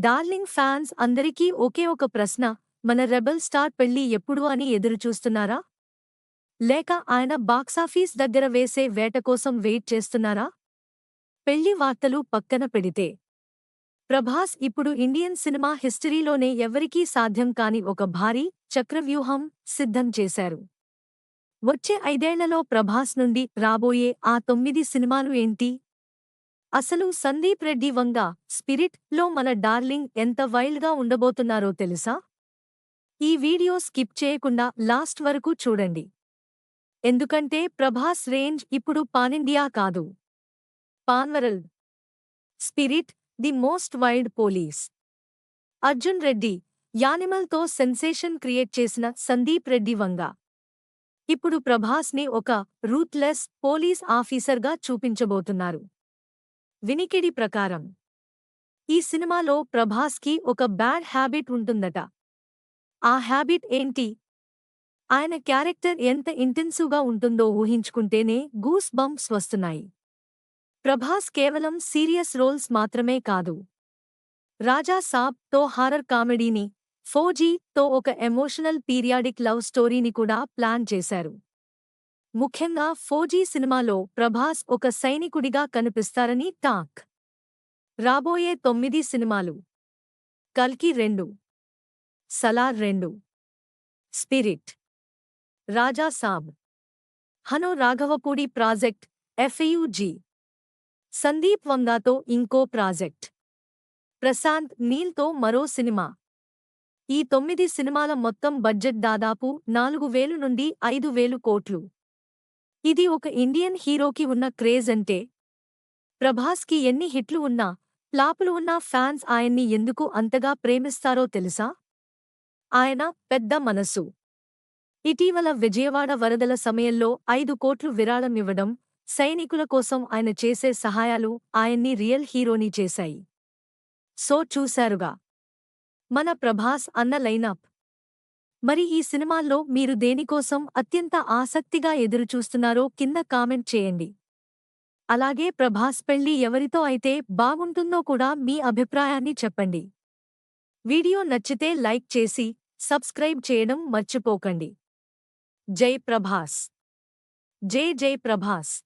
Darling fans అందరికీ ఒకే ఒక ప్రశ్న మన రెబల్ స్టార్ పెళ్ళి ఎప్పుడు అని ఎదురుచూస్తున్నారా? లేక ఆయన బాక్సాఫీస్ దగ్గర వేసే వేట కోసం వెయిట్ చేస్తున్నారా? పెళ్ళి వార్తలు పక్కన పెడితే. ప్రభాస్ ఇప్పుడు ఇండియన్ సినిమా హిస్టరీలోనే ఎవరికీ సాధ్యం కాని ఒక భారీ చక్రవ్యూహం సిద్ధం చేశారు. వచ్చే ఐదేళ్ళలో ప్రభాస్ నుండి రాబోయే ఆ తొమ్మిది సినిమాలు ఏంటి? అసలు సందీప్ రెడ్డి వంగ స్పిరిట్లో మన డార్లింగ్ ఎంత వైల్డ్గా ఉండబోతున్నారో తెలుసా? ఈ వీడియో స్కిప్ చేయకుండా లాస్ట్ వరకు చూడండి. ఎందుకంటే ప్రభాస్ రేంజ్ ఇప్పుడు పానిండియా కాదు. Pan world Spirit the most wild police. Arjun Reddy యానిమల్తో sensation create చేసిన సందీప్ రెడ్డి వంగ. ఇప్పుడు ప్రభాస్ని ఒక రూత్లెస్ పోలీస్ ఆఫీసర్గా చూపించబోతున్నారు. వినికిడి ప్రకారం. ఈ సినిమాలో ప్రభాస్కి ఒక బ్యాడ్ హ్యాబిట్ ఉంటుందట. ఆ హ్యాబిట్ ఏంటి? ఆయన క్యారెక్టర్ ఎంత ఇంటెన్సివ్గా ఉంటుందో ఊహించుకుంటేనే గూస్ బంప్స్ వస్తున్నాయి. ప్రభాస్ కేవలం సీరియస్ రోల్స్ మాత్రమే కాదు. రాజా సాబ్తో హారర్ కామెడీని ఫోజీ తో ఒక ఎమోషనల్ పీరియాడిక్ లవ్ స్టోరీని కూడా ప్లాన్ చేశారు. ముఖ్యంగా ఫోజీ సినిమాలో ప్రభాస్ ఒక సైనికుడిగా కనిపిస్తారని టాక్. రాబోయే తొమ్మిది సినిమాలు. కల్కి రెండు. సలార్ రెండు. స్పిరిట్. రాజా సాబ్. హను రాఘవపూడి ప్రాజెక్ట్ ఎఫ్యుజీ. సందీప్ వంగాతో ఇంకో ప్రాజెక్ట్. ప్రశాంత్ నీల్తో మరో సినిమా. ఈ తొమ్మిది సినిమాల మొత్తం బడ్జెట్ దాదాపు నాలుగు వేలు నుండి ఐదు వేలు కోట్లు. ఇది ఒక ఇండియన్ హీరోకి ఉన్న క్రేజ్ అంటే. ప్రభాస్కి ఎన్ని హిట్లు ఉన్నా ఫ్లాపులు ఉన్నా ఫ్యాన్స్ ఆయన్ని ఎందుకు అంతగా ప్రేమిస్తారో తెలుసా? ఆయన పెద్ద మనసు. ఇటీవల విజయవాడ వరదల సమయంలో ఐదు కోట్లు విరాళమివ్వడం సైనికుల కోసం ఆయన చేసే సహాయాలు ఆయన్ని రియల్ హీరోని చేశాయి. సో చూశారుగా. మన ప్రభాస్ అన్న లైనప్ మరి ఈ సినిమాల్లో మీరు దేనికోసం అత్యంత ఆసక్తిగా ఎదురుచూస్తున్నారో కింద కామెంట్ చేయండి. అలాగే ప్రభాస్ పెళ్ళి ఎవరితో అయితే బాగుంటుందో కూడా మీ అభిప్రాయాన్ని చెప్పండి. వీడియో నచ్చితే లైక్ చేసి సబ్స్క్రైబ్ చేయడం మర్చిపోకండి. జై ప్రభాస్. జై జై ప్రభాస్.